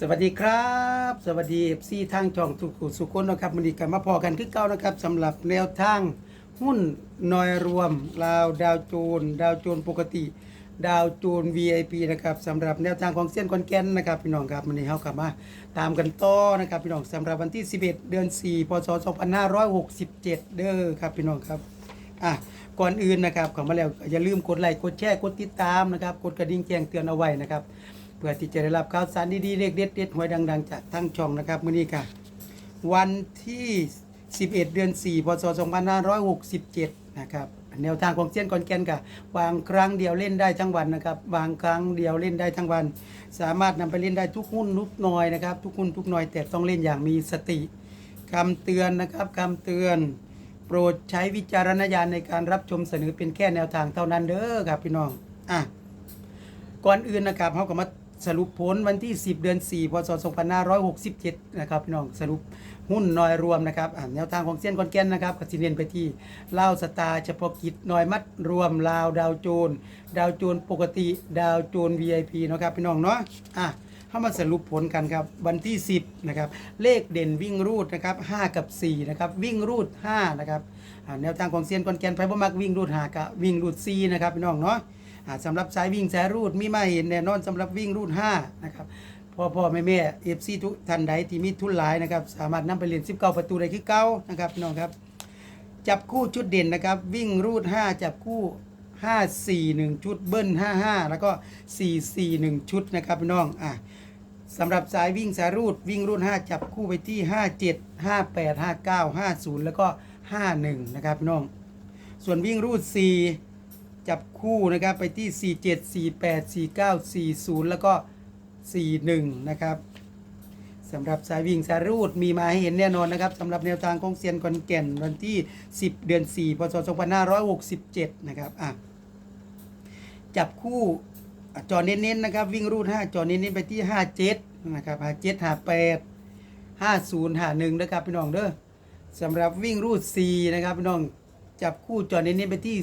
สวัสดีครับ สวัสดีเอฟซีทางช่องทุกขุสุคนนะครับมันดีกันมาพอกันคือเก่านะครับสำหรับแนวทางหุ้นนอยรวมลาวดาวโจน ดาวโจนปกติ ดาวโจน VIP นะครับสำหรับแนวทางของเส้นคอนแกนนะครับพี่น้องครับมันนี้เฮากลับมาตามกันต่อนะครับพี่น้องสำหรับวันที่ 11 เดือน 4 พศ 2567 เด้อครับพี่น้องครับอะก่อนอื่นนะครับข้ามาแล้วอย่าลืมกดไลค์กดแชร์กดติดตามนะครับกดกระดิ่งแจ้งเตือนเอาไว้นะครับ เพื่อที่จะได้รับข่าวสารดีๆเลขเด็ดเด็ดๆหวยดัง ๆ จากทั้งช่องนะครับมื้อนี้ค่ะ วันที่ 11 เดือน 4 พศ 2567 นะครับแนวทางของเซียนกอนแกนค่ะวางครั้งเดียวเล่นได้ทั้งวันนะครับวางครั้งเดียวเล่นได้ทั้งวัน สามารถนำไปเล่นได้ทุกหุ้นทุกหน่อยนะครับ ทุกหุ้นทุกหน่อยแต่ต้องเล่นอย่างมีสติคำเตือนนะครับคำเตือน โปรดใช้วิจารณญาณในการรับชมเสนอเป็นแค่แนวทางเท่านั้นเด้อครับพี่น้องอะก่อนอื่นนะครับเขาก็มา สรุปผลวันที่ 10 เดือน 4 พศ 2567 นะครับพี่น้องสรุปหุ้นน้อยรวมนะครับแนวทางของเส้นคอนแกนนะครับก็สิเน้นไปที่เล่าสตาเฉพาะกิจน้อยมัดรวมลาวดาวโจน ดาวโจนปกติดาวโจน VIP นะครับพี่น้องเนาะอะเข้ามาสรุปผลกันครับวันที่ 10นะครับเลขเด่นวิ่งรูดนะครับ5กับ4นะครับวิ่งรูด5นะครับแนวทางของเซียนคอนแกนไพ่บ่มักวิ่งรูด5กับวิ่งรูด4นะครับพี่น้องเนาะ สำหรับสายวิ่งสายรูดมีมาเห็นแน่นอนสำหรับวิ่งรูด5นะครับพ่อพ่อแม่แม่เอฟซีทุกท่านใดที่มีทุนหลายนะครับสามารถนำไปเรียน19 ประตูได้คือเก้านะครับน้องครับ จับคู่ชุดเด่นนะครับ วิ่งรูด 5 จับคู่ 5 4 1 ชุดเบิ้ล55 แล้วก็ 4 4 1 ชุดนะครับพี่น้องอะสำหรับสายวิ่งสายรูดวิ่งรูด 5 จับคู่ไปที่ 57 58 59 50 แล้วก็ 51 นะครับพี่น้อง ส่วนวิ่งรูด 4 จับคู่นะครับไปที่ 47 48 49 40 แล้วก็ 41 นะครับสำหรับสายวิ่งสายรูดมีมาให้เห็นแน่นอนนะครับสำหรับแนวทางของเซียนคอนแก่นวันที่ 10 เดือน 4 พศ 2567 นะครับอะจับคู่จอเน้นๆนะครับ วิ่งรูด 5 จอเน้นๆไปที่ 57 นะครับ57 58 50 51นะครับพี่น้องเด้อสำหรับวิ่งรูด 4 นะครับพี่น้อง จับคู่จอเน้นไปที่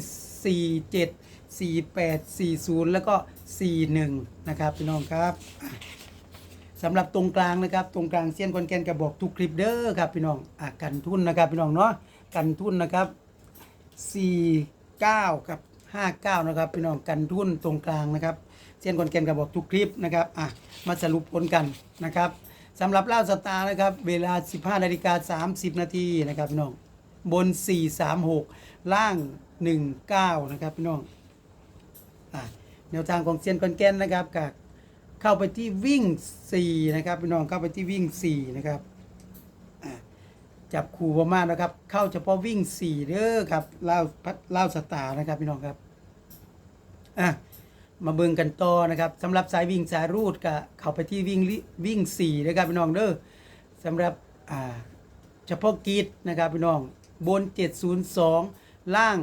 47 48 40 แล้วก็ 41 นะครับพี่น้องครับสำหรับตรงกลางนะครับตรงกลางเส้นคอนแกนกระบอกทุกคลิปเด้อครับพี่น้องอะกันทุนนะครับพี่น้องเนาะกันทุนนะครับ 49 กับ 59 นะครับพี่น้องกันทุนตรงกลางนะครับเส้นคอนแกนกระบอกทุกคลิปนะครับอะมาสรุปผลกันนะครับสำหรับเล่าสตาร์นะครับเวลา 15นาฬิกา30 นาทีนะครับพี่น้อง บน 436 ล่าง 19 นะครับพี่น้องอแนวทางของเซียนคอนแกนนะครับกับเข้าไปที่วิ่ง 4 นะครับพี่น้องเข้าไปที่วิ่ง 4 นะครับจับคู่ประมาณนะครับ เข้าเฉพาะวิ่ง 4 เด้อครับเล่าเล่าสตาร์นะครับพี่น้องครับอะมาเบิ่งกันต่อนะครับสำหรับสายวิ่งสายรูดก็เข้าไปที่วิ่งวิ่ง4นะครับพี่น้องเด้อสำหรับอ่าเฉพาะกิจนะครับพี่น้อง บน 702 ล่าง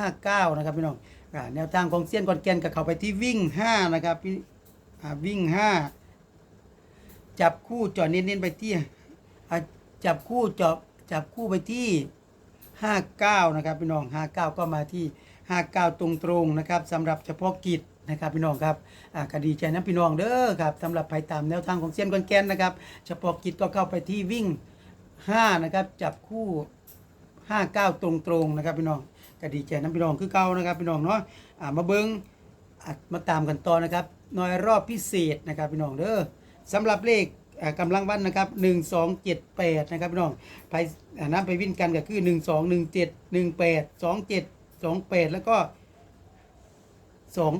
59 นะครับพี่น้องอ่าแนวทางของเซียนกอนแกนกับเขาไปที่วิ่ง 5 นะครับพี่อ่าวิ่ง 5 จับคู่จอดเน้นๆไปที่อ่าจับคู่จอบจับคู่ไปที่ 59 นะครับพี่น้อง 59 ก็มาที่ 59 ตรงๆนะครับสำหรับเฉพาะกิจนะครับพี่น้องครับคดีใจนะพี่น้องเด้อครับสำหรับภัยตามแนวทางของเซียนกอนแกนนะครับเฉพาะกิจก็เข้าไปที่วิ่งห้านะครับ จับคู่ ห้าเก้าตรงๆนะครับพี่น้องก็ดีใจน้ำพี่น้องคือเก่านะครับพี่น้องเนาะอ่ามาเบิ้งมาตามกันต่อนะครับหน่อยรอบพิเศษนะครับพี่น้องเด้อสำหรับเลขกำลังวันนะครับหนึ่งสองเจ็ดแปดนะครับพี่น้องไปน้ำไปวิ่งกันก็คือหนึ่งสองหนึ่งเจ็ดหนึ่งแปดสองเจ็ดสองแปดแล้วก็สอง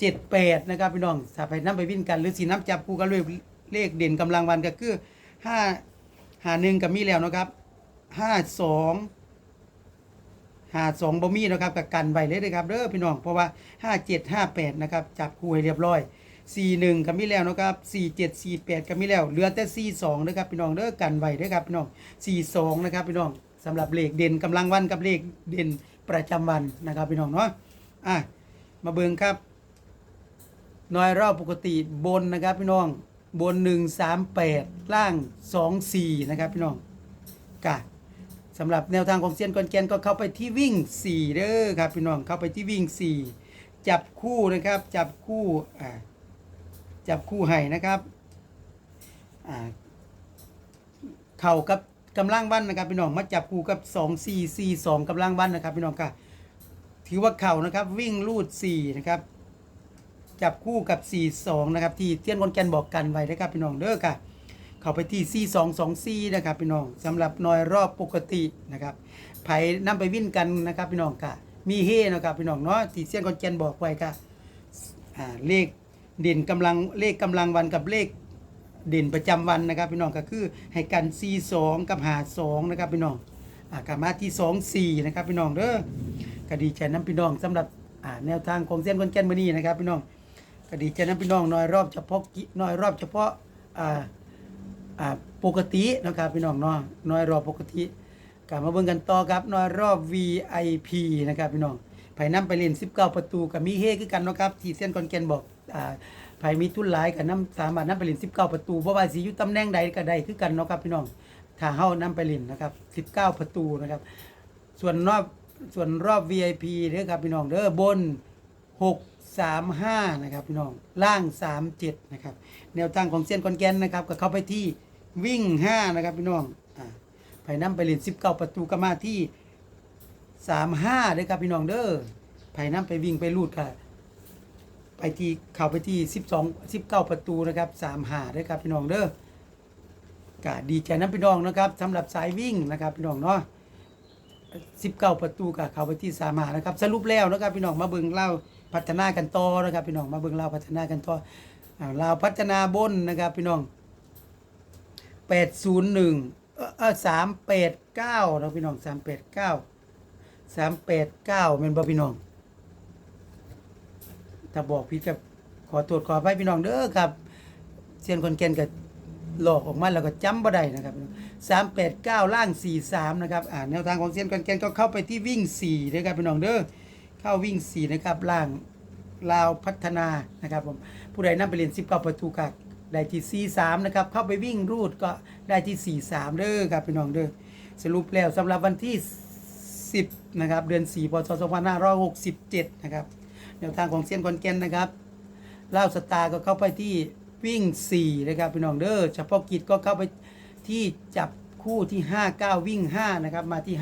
เจ็ดแปดนะครับพี่น้องถ้าไปน้ำไปวิ่งกันหรือสีน้ำจับคู่กันเลยเลขเด่นกำลังวันก็คือห้าหาหนึ่งกับมีแล้วนะครับห้าสอง หาสองบ่มีนะครับกับกันไว้เลยนะครับเด้อพี่น้องเพราะว่าห้าเจ็ดห้าแปดนะครับจับคู่ให้เรียบร้อยสี่หนึ่งกับมีแล้วนะครับสี่เจ็ดสี่แปดกับมีแล้วเหลือแต่สี่สองนะครับพี่น้องเด้อกันไว้เด้อครับพี่น้องสี่สองนะครับพี่น้องสำหรับเลขเด่นกำลังวันกับเลขเด่นประจำวันนะครับพี่น้องเนาะอะมาเบิ่งครับน้อยรอบปกติบนนะครับพี่น้องบน 138 ล่าง 24 นะครับพี่น้องกะ สำหรับแนวทางของเซียนกอนแกนก็เข้าไปที่วิ่ง4เด้อครับพี่น้องเข้าไปที่วิ่ง 4 จับคู่นะครับ จับคู่อ่าจับคู่ให้นะครับอ่าเข่ากับกำลังวันนะครับพี่น้องมาจับคู่กับ 2 4 4 2กำลังวันนะครับพี่น้องก็ถือว่าเข่านะครับวิ่งลูด4นะครับจับคู่กับ 4 2นะครับที่เทียนคนแกนบอกกันไว้นะครับพี่น้องเด้อค่ะ เข้าไปที่ 4 2 2 4 นะครับพี่น้องสำหรับหน่อยรอบปกตินะครับไผนำไปวิ่นกันนะครับพี่น้องค่ะมีเฮนะครับพี่น้องเนาะที่เทียนคนแกนบอกไว้ค่ะอ่าเลขเด่นกำลังเลขกำลังวันกับเลขเด่นประจำวันนะครับพี่น้องก็คือให้กัน 4 2 กับหา2นะครับพี่น้องอ่ากลับมาที่ 2 4 นะครับพี่น้องเด้อก็ดีใจน้ำพี่น้องสำหรับอ่าแนวทางของเส้นคนแกนมื้อนี้นะครับพี่น้องก็ดีใจนะพี่น้องน้อยรอบเฉพาะน้อยรอบเฉพาะอ่า อ่าปกตินะครับพี่น้องเนาะน้อยรอบปกติกลับมาเบิ่งกันต่อครับน้อยรอบ VIP นะครับพี่น้องไผนำไปเล่น19 ประตูกับมีเฮคือกันเนาะครับที่เส้นคอนแกนบอกอ่าไผมีทุนหลายกับนำสามารถนำไปเล่น19 ประตูบ่ว่าสิอยู่ตำแหน่งใดก็ได้คือกันเนาะครับพี่น้องถ้าเฮานำไปเล่นนะครับ 19 ประตูนะครับ ส่วนรอบส่วนรอบ VIP เด้อครับพี่น้องเด้อบน 6 3 5 นะครับพี่น้องล่าง 3 7 นะครับแนวทางของเส้นคอนแกนนะครับก็เข้าไปที่วิ่ง 5 นะครับพี่น้องอ่าไปนำไปเล่น19 ประตูก็มาที่ 3 5เด้อครับพี่น้องเด้อไปนำไปวิ่งไปลูดค่ะไปที่เข้าไปที่ 12 19 ประตูนะครับ3 5เด้อครับพี่น้องเด้อก็ดีใจน้ำพี่น้องนะครับสำหรับสายวิ่งนะครับพี่น้องเนาะ19 ประตูกับเขาไปที่สามานะครับ สรุปแล้วนะครับพี่น้องมาเบิ่งเล่า พัฒนากันต่อนะครับ พี่น้องมาเบิ่งเล่าพัฒนากันต่ออ่าลาวพัฒนาบนนะครับ พี่น้อง801เออเออ389นะพี่น้อง389 389แม่นบ่พี่น้อง ถ้าบอกผิดกับขอตรวจขออภัยพี่น้องเด้อครับเซียนคนแก่นก็หลอกออกมาแล้วก็จำบ่ได้นะครับสามแปดเก้าล่างสี่สามนะครับอ่าแนวทางของเซียนคนแก่นก็เข้าไปที่วิ่งสี่นะครับพี่น้องเด้อ เข้าวิ่งสี่นะครับล่างลาวพัฒนานะครับผมผู้ใดนำไปเรียนสิบเก้าประตูกักได้ที่สี่สามนะครับเข้าไปวิ่งรูดก็ได้ที่สี่สามเด้อครับพี่น้องเด้อสรุปแล้วสำหรับวันที่สิบนะครับเดือนสี่พศสองพันห้าร้อยหกสิบเจ็ดนะครับแนวทางของเซียนคอนแกนนะครับเล่าสตาร์ก็เข้าไปที่วิ่ง4นะครับพี่น้องเด้อเฉพาะกิจก็เข้าไปที่จับคู่ที่ 59 วิ่ง 5 นะครับ มาที่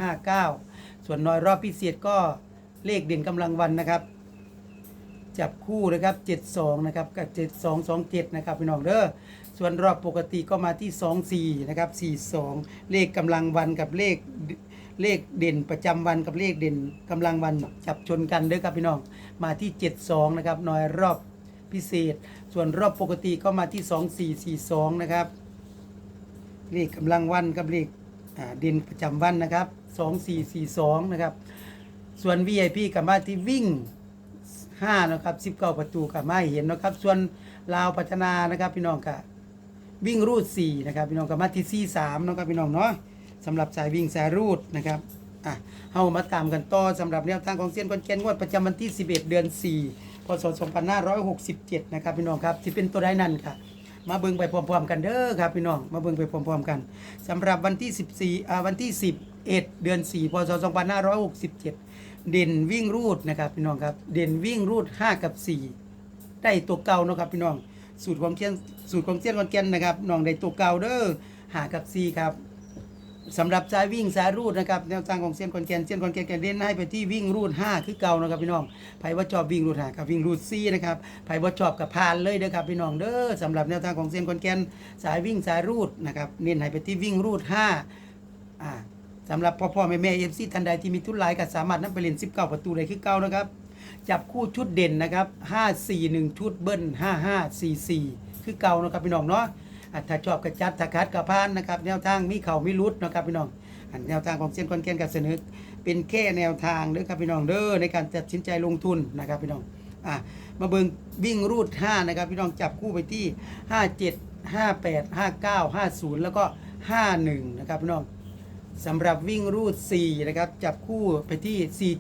59 ส่วนน้อยรอบพิเศษก็ เลขเด่นกำลังวันนะครับ จับคู่นะครับ 72 นะครับกับ 7227 นะครับพี่น้องเด้อส่วนรอบปกติก็มาที่ 24 นะครับ 42 เลขกำลังวันกับเลขเลขเด่นประจำวันกับเลขเด่นกำลังวันจับชนกันเด้อครับพี่น้องมาที่ 72 นะครับหน่อยรอบพิเศษ ส่วนรอบปกติก็มาที่ 2442 นะครับ เลขกำลังวันกับเลขเด่นประจำวันนะครับ 2442 นะครับ ส่วน VIP กับมาที่วิ่ง5นะครับ 19 ประตูกับมาเห็นนะครับ ส่วนลาวพัฒนานะครับพี่น้องกับวิ่งรูด4นะครับพี่น้องกับมาที่43นะครับพี่น้องเนาะสำหรับสายวิ่งสายรูดนะครับอะเฮามาตามกันต่อสำหรับแนวทางของเซียนคอนเกนงวดประจำวันที่ 11 เดือน 4 พศ 2567 นะครับพี่น้องครับที่เป็นตัวได้นั่นค่ะ มาเบิ่งไปพร้อมๆกันเด้อครับพี่น้องมาเบิ่งไปพร้อมๆกันสำหรับวันที่ 14อ่าวันที่ 11 เดือน 4 พศ 2567 เด่นวิ่งรูดนะครับพี่น้องครับเด่นวิ่งรูด 5 กับ 4 ได้ตัวเก่าเนาะครับพี่น้องสูตรของเทียนสูตรของเทียนคอนแกนนะครับน้องได้ตัวเก่าเด้อหากับซีครับสำหรับสายวิ่งสายรูดนะครับแนวทางของเซียนคอนแกนเซียนคอนแกนแกเล่นให้ไปที่วิ่งรูด 5 คือเก่านะครับพี่น้องไผว่าชอบวิ่งรูด5กับวิ่งรูดซีนะครับไผว่าชอบกับพานเลยเด้อครับพี่น้องเด้อสำหรับแนวทางของเซียนคอนแกนสายวิ่งสายรูดนะครับเน้นให้ไปที่วิ่งรูด5อ่า สำหรับพ่อพ่อแม่แม่เอฟซีท่านใดที่มีทุนหลายก็สามารถนำไปเล่น19 ประตูได้คือเก่านะครับ จับคู่ชุดเด่นนะครับ 5 4 1 ชุดเบิ้ล5 5 4 4 คือเก่านะครับพี่น้องเนาะอะถ้าชอบกระจัดถ้าคัดกระพานนะครับ แนวทางมีเข่ามีรุดนะครับพี่น้องอันแนวทางของเส้นคอนแกนกับเสนอเป็นแค่แนวทางเด้อครับพี่น้องเด้อในการตัดสินใจลงทุนนะครับพี่น้องอะมาเบิ่งวิ่งรูด 5 นะครับ พี่น้องจับคู่ไปที่ 57 58 59 50 แล้วก็ 51 นะครับพี่น้อง สำหรับวิ่งรูด 4 นะครับ จับคู่ไปที่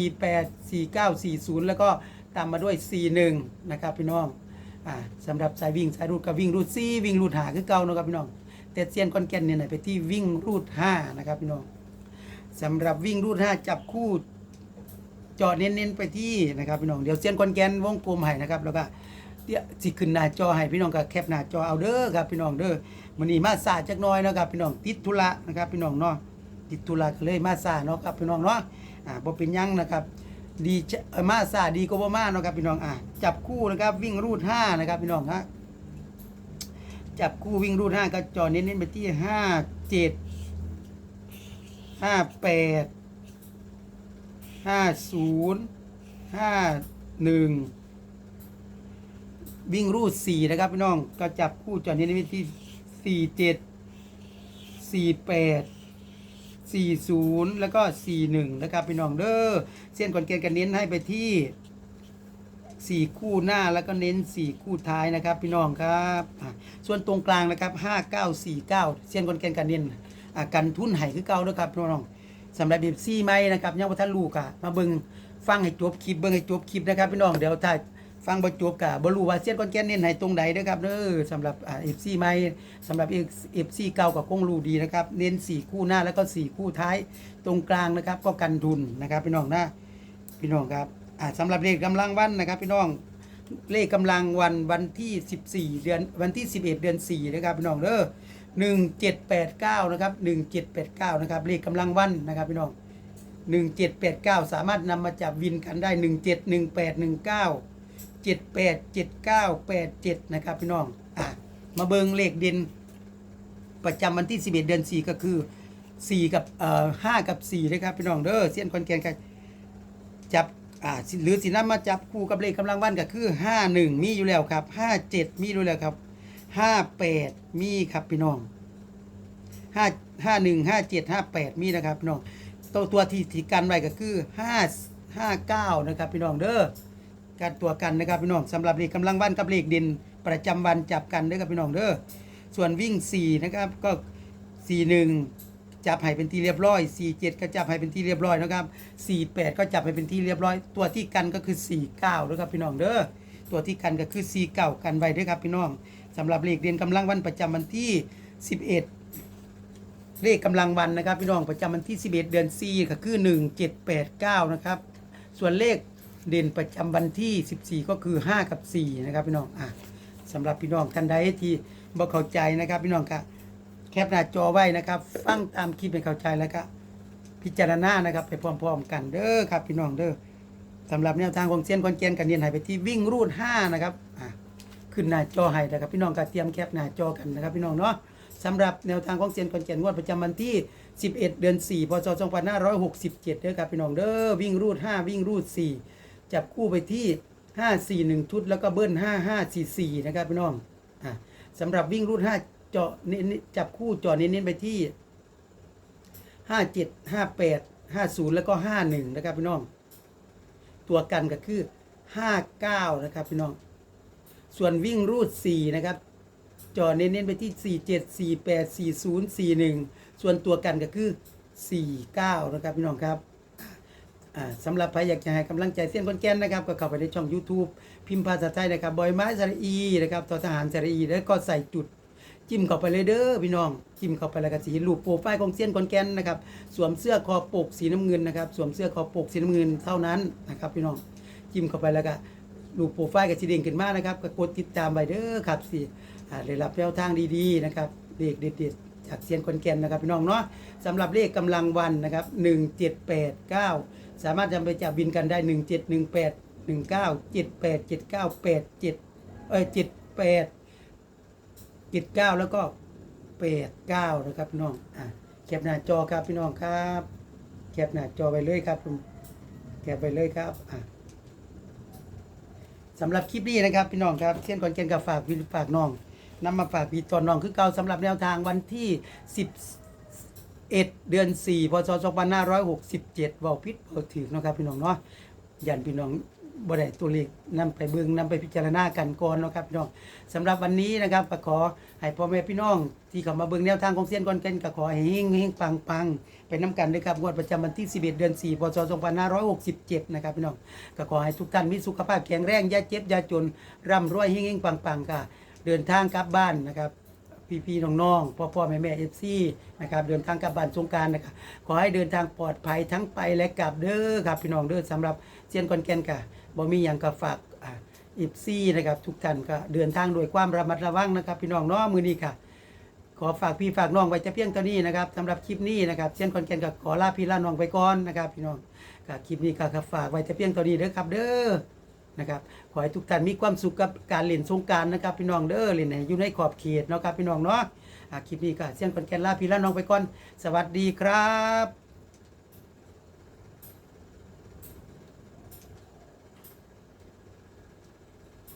47 48 49 40 แล้วก็ตามมาด้วย 41 นะครับพี่น้องอ่าสำหรับสายวิ่งสายรูดกับวิ่งรูด 4 วิ่งรูดหาคือเก่านะครับพี่น้องแต่เซียนคอนแกนเนี่ยไปที่วิ่งรูด 5 นะครับพี่น้องสำหรับวิ่งรูด 5 จับคู่จาะเน้นๆไปที่นะครับพี่น้องเดี๋ยวเซียนคอนแกนวงกลมให้นะครับแล้วก็เดี๋ยวสิขึ้นหน้าจอให้พี่น้องก็แคปหน้าจอเอาเด้อครับพี่น้องเด้อ มื้อนี้มาสาจักหน่อยเนาะครับพี่น้องติดธุระนะครับพี่น้องเนาะติดธุระก็เลยมาสาเนาะครับพี่น้องเนาะอ่าบ่เป็นหยังนะครับ ดีจะเอ่อมาสาดีกว่าบ่มาเนาะครับพี่น้องอะจับคู่นะครับวิ่งรูดห้านะครับพี่น้องฮะจับคู่วิ่งรูดห้าก็จอเน้นๆไปที่ห้าเจ็ดห้าแปดห้าศูนย์ห้าหนึ่ง วิ่งรูดสี่นะครับพี่น้องก็จับคู่จอนี้ในที่ สี่เจ็ดสี่แปดสี่ศูนย์แล้วก็สี่หนึ่งนะครับพี่น้องเด้อเส้นก่อนเกณฑ์กันเน้นให้ไปที่สี่คู่หน้าแล้วก็เน้นสี่คู่ท้ายนะครับ พี่น้องครับ ส่วนตรงกลางนะครับห้าเก้าสี่เก้าเส้นก่อนเกณฑ์กันเน้นกันทุนไห้คือเก่าด้วยครับพี่น้องสำหรับเบบซี่ไหมนะครับยังว่าท่านลูกอะมาเบิ่งฟังให้จบคลิปเบิ่งให้จบคลิปนะครับพี่น้องเดี๋ยวถ้า ฟังบ่จบกะบ่รู้ว่าเสียนก้อนแก่นเน้นให้ตรงใดเด้อครับเด้อสำหรับเอ่า FC ใหม่สำหรับ FC เก่าก็คงรูดีนะครับ เน้น4คู่หน้าแล้วก็4คู่ท้ายตรงกลางนะครับ ก็กันทุนนะครับพี่น้องนะพี่น้องครับสำหรับเลขกำลังวันนะครับ พี่น้องเลขกำลังวันวันที่ 14 เดือนวันที่ 11 เดือน 4 นะครับพี่น้องเด้อ1789 นะครับ 1789 นะครับเลขกำลังวันนะครับพี่น้อง 1789 สามารถนำมาจับวินกันได้ 171819เจ็ดแปดเจ็ดเก้าแปดเจ็ดนะครับพี่น้องอะมาเบิงเลขเด่นประจำวันที่สิบเอ็ดเดือนสี่ก็คือสี่กับเอ่อห้ากับสี่นะครับพี่น้องเด้อเสี้ยนคอนแกนกับจับอ่าหรือสินำมาจับคู่กับเลขกำลังวันก็คือห้าหนึ่งมีอยู่แล้วครับห้าเจ็ดมีอยู่แล้วครับห้าแปดมีครับพี่น้องห้าห้าหนึ่งห้าเจ็ดห้าแปดมีนะครับพี่น้องตัวตัวที่ที่กันไว้ก็คือห้าห้าเก้านะครับพี่น้องเด้อ การตัวกันนะครับพี่น้องสำหรับเลขกำลังวันกับเลขด่นประจำวันจับกันเด้อครับพี่น้องเด้อส่วนวิ่ง4นะครับก็ 41 จับให้เป็นที่เรียบร้อย 47 ก็จับให้เป็นที่เรียบร้อยนะครับ 48 ก็จับให้เป็นที่เรียบร้อย ตัวที่กันก็คือ 49นะครับพี่น้องเด้อตัวที่กันก็คือ 49 กันไว้เด้อครับพี่น้องสำหรับเลขเด่นกำลังวันประจำวันที่ 11เลขกำลังวันนะครับพี่น้องประจำวันที่ 11 เดือน4ก็คือ 1789 นะครับ ส่วนเลข เด่นประจำวันที่ 14 ก็คือ 5 กับ 4 นะครับพี่น้องอะสำหรับพี่น้องท่านใดที่บ่เข้าใจนะครับพี่น้องก็แคปหน้าจอไว้นะครับ ฟังตามคลิปให้เข้าใจแล้วก็พิจารณานะครับไปพร้อมๆกันเด้อครับพี่น้องเด้อสำหรับแนวทางของเซียนคอนเกียนกันเรียนให้ไปที่วิ่งรูด5นะครับอะขึ้นหน้าจอให้นะครับพี่น้องก็เตรียมแคปหน้าจอกันนะครับพี่น้องเนาะสำหรับแนวทางของเซียนคอนเกียนงวดประจำวันที่ 11 เดือน 4 พศ 2567เด้อครับพี่น้องเด้อวิ่งรูด 5 วิ่งรูด 4 จับคู่ไปที่ 541 ชุด แล้วก็เบิ้ล 5544 นะครับพี่น้องอะสำหรับวิ่งรูด5เจาะเน้นจับคู่เจาะเน้นๆไปที่ 57 58 50 แล้วก็ 51 นะครับพี่น้อง ตัวกันก็คือ 59 นะครับพี่น้อง ส่วนวิ่งรูด 4 นะครับจอเน้นๆไปที่ 47 48 40 41 ส่วนตัวกันก็คือ 49 นะครับพี่น้องครับ สำหรับใครอยากจะให้กำลังใจเส้นคนแก่นนะครับ ก็เข้าไปในช่อง YouTube พิมพ์ภาษาไทยนะครับบอยไม้สระอีนะครับทอทหารสระอีแล้วก็ใส่จุดจิ้มเข้าไปเลยเด้อพี่น้องจิ้มเข้าไปแล้วก็สีรูปโปรไฟล์ของเส้นคนแก่นนะครับสวมเสื้อคอปกสีน้ำเงินนะครับสวมเสื้อคอปกสีน้ำเงินเท่านั้นนะครับพี่น้องจิ้มเข้าไปแล้วก็รูปโปรไฟล์กับสีเด้งขึ้นมานะครับก็กดติดตามไปเด้อครับสิอ่าได้รับแนวทางดีๆนะครับเลขเด็ดๆจากเซียนคนแก่นนะครับพี่น้องเนาะสำหรับเลขกำลังวันนะครับ1789 สามารถจำไปจับบินกันได้1718 19 78 79 87เอ้ย78 79แล้วก็89นะครับพี่น้องอะแคปหน้าจอครับพี่น้องครับแคปหน้าจอไปเลยครับผมแคปไปเลยครับอะสำหรับคลิปนี้นะครับพี่น้องครับเช่นก่อนเกณฑ์กับฝากพี่ฝากน้องนำมาฝากพี่ตอนน้องคือเก่าสำหรับแนวทางวันที่10 เอ็ดเดือนสี่พศ 2567เว้าพิษเว้าถือเนาะครับพี่น้องเนาะยันพี่น้องบ่ได้ตัวเลขนำไปเบิ่งนำไปพิจารณากันก่อนเนาะครับพี่น้องสำหรับวันนี้นะครับก็ขอให้พ่อแม่พี่น้อง ที่เข้ามาเบิ่งแนวทางของเซียนก่อนเกันก็ขอให้เฮงเฮงปังปังไปน้ำกันด้วยครับงวดประจำวันที่ 11 เดือน 4 พศ 2567 นะครับพี่น้องก็ขอให้ทุกท่านมีสุขภาพแข็งแรงอย่าเจ็บอย่าจนร่ำรวยเฮงเฮงปังปังค่ะเดินทางกลับบ้านนะครับ พี่ๆน้องๆพ่อพ่อแม่แม่เอฟซีนะครับเดินทางกลับบ้านสงการนะครับขอให้เดินทางปลอดภัยทั้งไปและกลับเด้อครับพี่น้องเด้อสำหรับเซียนคอนแกนกะบ่มีอย่างกับฝากอ่าอีฟซีนะครับทุกท่านก็เดินทางโดยความระมัดระวังนะครับ พี่น้องเนาะมือนี้ค่ะ ขอฝากพี่ฝากน้องไว้จะเพียงเท่านี้นะครับสำหรับคลิปนี้นะครับเช่นคอนแกนก็ขอลาพี่ลาน้องไปก่อนนะครับ พี่น้องก็คลิปนี้ก็ฝากไว้จะเพียงเท่านี้เด้อครับ เด้อ นะครับขอให้ทุกท่านมีความสุขกับการเล่นสงการนะครับพี่น้องเด้อเล่นให้อยู่ในขอบเขตเนาะครับพี่น้องเนาะคลิปนี้ก็เช่นคอนแกนลาพี่ลาน้องไปก่อน สวัสดีครับ